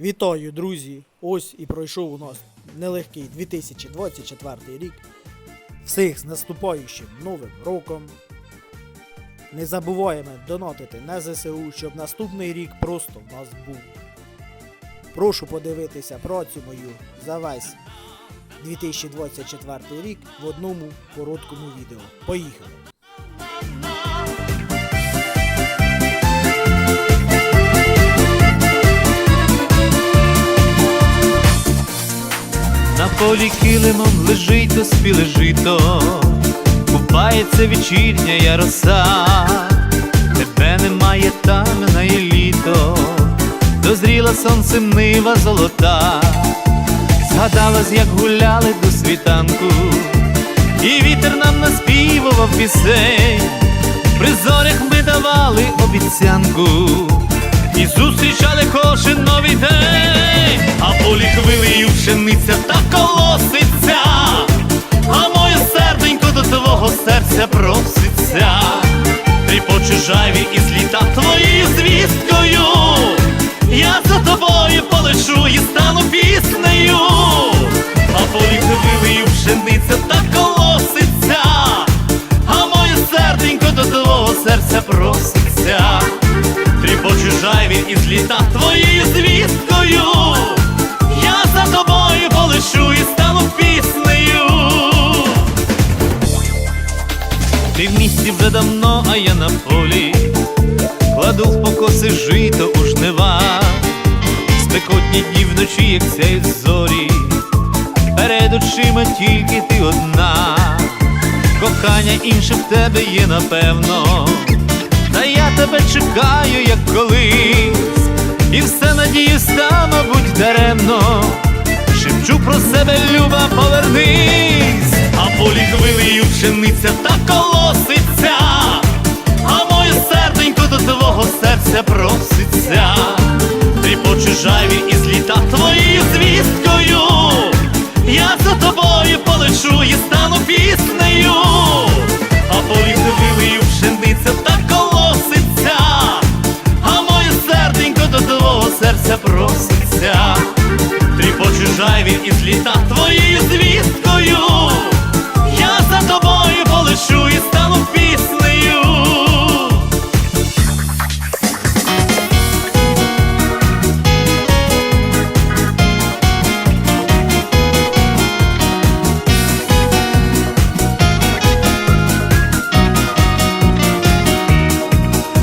Вітаю, друзі! Ось і пройшов у нас нелегкий 2024 рік. Всіх з наступаючим новим роком. Не забуваємо донатити на ЗСУ, щоб наступний рік просто в нас був. Прошу подивитися працю мою за весь 2024 рік в одному короткому відео. Поїхали! На полі килимом лежить то спіле жито, купається вечірня я роса, тебе немає там на літо, дозріла сонцем нива золота, згадалась, як гуляли до світанку, і вітер нам наспівував пісень, при зорях ми давали обіцянку. І зустрічали кожен новий день, полі хвилею пшениця та колоситься, а моє серденько до твого серця проситься, ти по чужаві із літа твоєю звісткою, я за тобою полечу і стану піснею, а полі хвилею пшениця та колоситься, а моє серденько до твого серця проситься. Тріпочу жайві із літа твоєю звісткою, Ти в місті вже давно, а я на полі, кладу в покоси жито у жнива, спекотні дні вночі, як сяють зорі, перед очима тільки ти одна, кохання інше в тебе є, напевно. Та я тебе чекаю, як колись, і все надіюсь, та, мабуть, даремно. Шепчу про себе, люба, повернись, а полі хвилею пшениця та колоситься, а моє серденько до твого серця проситься, тріпочу жайві із літа твоєю звісткою, я за тобою полечу і стану піснею, а полі хвилею пшениця та колоситься, а моє серденько до твого серця проситься, тріпочу жайві із літа твоєю звісткою, стану піснею.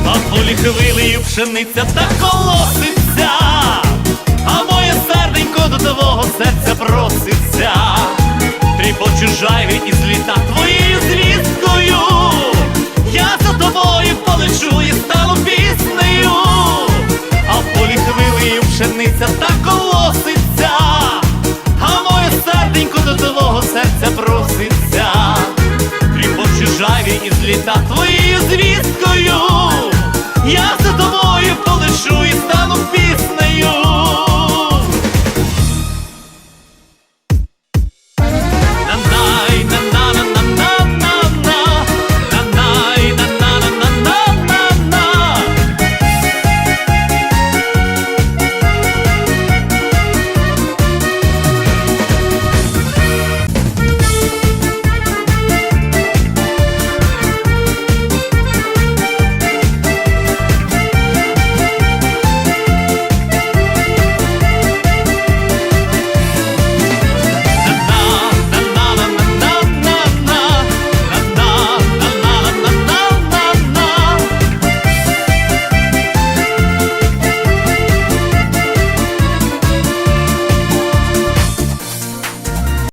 А полі хвилею пшениця та колоситься, а моє серденько до твого серця проситься, тріпочу жайві із літа крутиться та колоситься, а моє серденько до твого серця проситься, Тріпочі жаві і зліта твоєю звісткою, я за тобою полишу і стану.